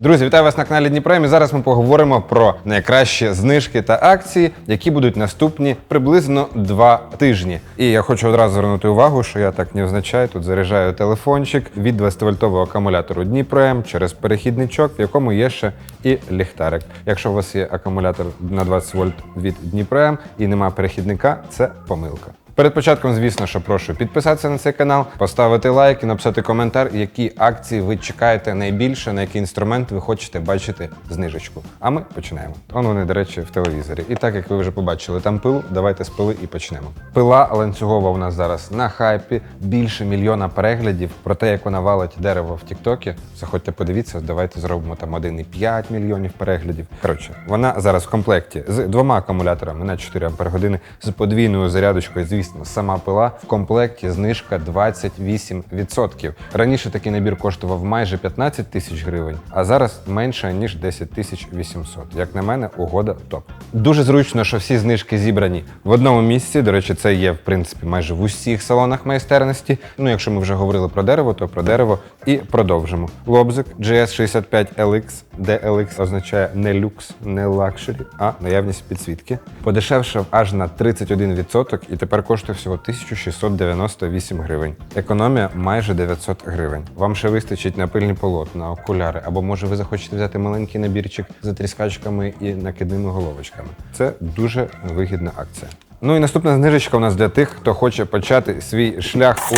Друзі, вітаю вас на каналі Дніпрем. І зараз ми поговоримо про найкращі знижки та акції, які будуть наступні приблизно два тижні. І я хочу одразу звернути увагу, що я так не означаю. Тут заряджаю телефончик від 20-вольтового акумулятору Дніпрем через перехідничок, в якому є ще і ліхтарик. Якщо у вас є акумулятор на 20 вольт від Дніпрем і немає перехідника, це помилка. Перед початком, звісно, що прошу підписатися на цей канал, поставити лайк і написати коментар, які акції ви чекаєте найбільше, на який інструмент ви хочете бачити знижечку. А ми починаємо. Он вони, до речі, в телевізорі. І так як ви вже побачили там пилу, давайте з пили і почнемо. Пила ланцюгова у нас зараз на хайпі, більше мільйона переглядів про те, як вона валить дерево в Тіктокі. Заходьте, подивіться, давайте зробимо там 1,5 мільйонів переглядів. Коротше, вона зараз в комплекті з двома акумуляторами на 4 Ампер години, з подвійною зарядочкою, сама пила в комплекті знижка 28%. Раніше такий набір коштував майже 15 тисяч гривень, а зараз менше ніж 10 тисяч 800. Як на мене, угода топ. Дуже зручно, що всі знижки зібрані в одному місці. До речі, це є в принципі майже в усіх салонах майстерності. Ну, якщо ми вже говорили про дерево, то про дерево і продовжимо. Лобзик GS65LX, де означає не люкс, не лакшері, а наявність підсвітки. Подешевшав аж на 31% і тепер коштує всього 1698 гривень. Економія майже 900 гривень. Вам ще вистачить на пильні полотна, окуляри, або може ви захочете взяти маленький набірчик з тріскачками і накидними головочками. Це дуже вигідна акція. Ну і наступна знижечка у нас для тих, хто хоче почати свій шлях у.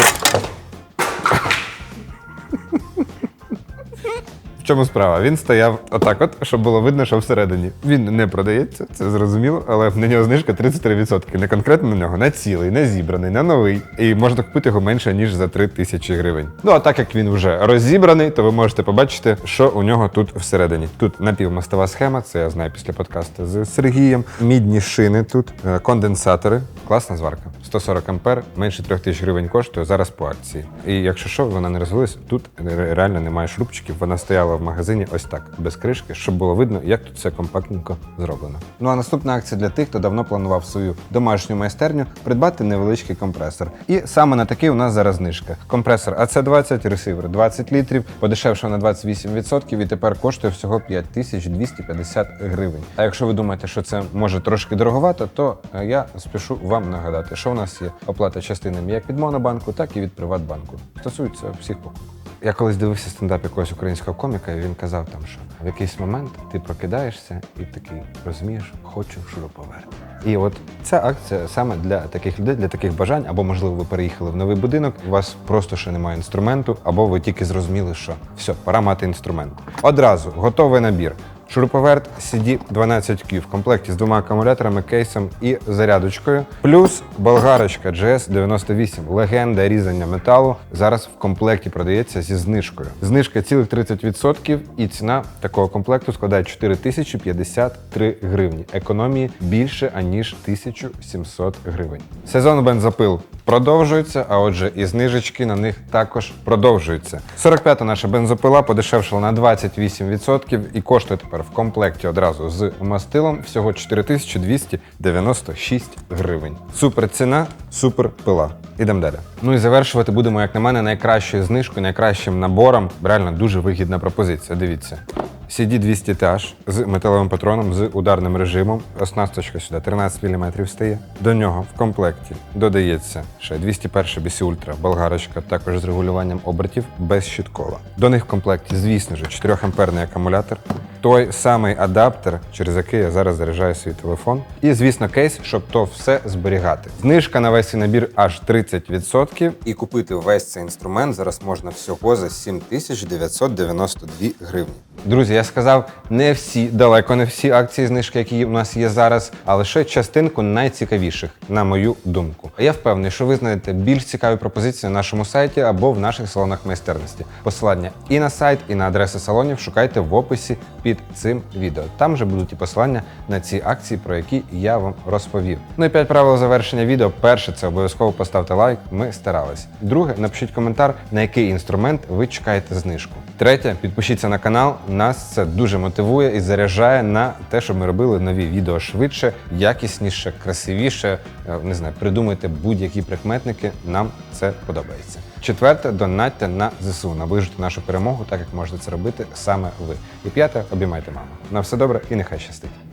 Чому справа? Він стояв отак, от, щоб було видно, що всередині. Він не продається, це зрозуміло, але на нього знижка 33%. Не конкретно на нього, на цілий, на зібраний, на новий. І можна купити його менше, ніж за 3 тисячі гривень. Ну а так як він вже розібраний, то ви можете побачити, що у нього тут всередині. Тут напівмостова схема, це я знаю після подкасту з Сергієм. Мідні шини тут, е, конденсатори. Класна зварка. 140 ампер, менше 3 тисяч гривень коштує зараз по акції. І якщо що, вона не розвилась, тут реально немає шрубчиків. Вона стояла в магазині ось так, без кришки, щоб було видно, як тут все компактненько зроблено. Ну а наступна акція для тих, хто давно планував свою домашню майстерню, придбати невеличкий компресор. І саме на такий у нас зараз знижка. Компресор AC20, ресивер 20 літрів, подешевшав на 28% і тепер коштує всього 5250 гривень. А якщо ви думаєте, що це може трошки дороговато, то е, я спішу вам нагадати, що у нас є оплата частинами як від Монобанку, так і від Приватбанку. Стосується всіх покупок. Я колись дивився стендап якогось українського коміка, і він казав там, що в якийсь момент ти прокидаєшся і такий розумієш, хочу шуруповерт. І от ця акція саме для таких людей, для таких бажань, або можливо ви переїхали в новий будинок, у вас просто ще немає інструменту, або ви тільки зрозуміли, що все, пора мати інструмент. Одразу готовий набір. Шуруповерт CD12Q в комплекті з двома акумуляторами, кейсом і зарядочкою. Плюс болгарочка GS98, легенда різання металу. Зараз в комплекті продається зі знижкою. Знижка цілих 30% і ціна такого комплекту складає 4053 гривні. Економії більше аніж 1700 гривень. Сезон бензопил продовжується, а отже, і знижечки на них також продовжуються. 45-та наша бензопила подешевшила на 28% і коштує тепер в комплекті одразу з мастилом всього 4296 гривень. Супер ціна, супер пила. Ідемо далі. Ну і завершувати будемо, як на мене, найкращою знижкою, найкращим набором. Реально дуже вигідна пропозиція. Дивіться. CD200 TH з металевим патроном з ударним режимом. Оснасточка сюди 13 мм стає. До нього в комплекті додається ще 201 BC Ultra болгарочка, також з регулюванням обертів без щиткова. До них в комплекті, звісно ж, 4 амперний акумулятор. Той самий адаптер, через який я зараз заряджаю свій телефон. І, звісно, кейс, щоб то все зберігати. Знижка на весь цей набір аж 30%. І купити весь цей інструмент зараз можна всього за 7992 гривні. Друзі, я сказав, не всі, далеко не всі акції знижки, які у нас є зараз, а лише частинку найцікавіших, на мою думку. Я впевнений, що ви знайдете більш цікаві пропозиції на нашому сайті або в наших салонах майстерності. Посилання і на сайт, і на адреси салонів шукайте в описі під цим відео. Там же будуть і посилання на ці акції, про які я вам розповів. Ну і п'ять правил завершення відео. Перше, це обов'язково поставте лайк. Ми старались. Друге, напишіть коментар, на який інструмент ви чекаєте знижку. Третє, підпишіться на канал, Нас це дуже мотивує і заряджає на те, щоб ми робили нові відео швидше, якісніше, красивіше. Е, Не знаю, придумайте будь-які прикметники. Нам це подобається. Четверте, донатьте на ЗСУ, наближуйте нашу перемогу, так як можете це робити саме ви. І п'яте, обіймайте маму. На все добре і нехай щастить.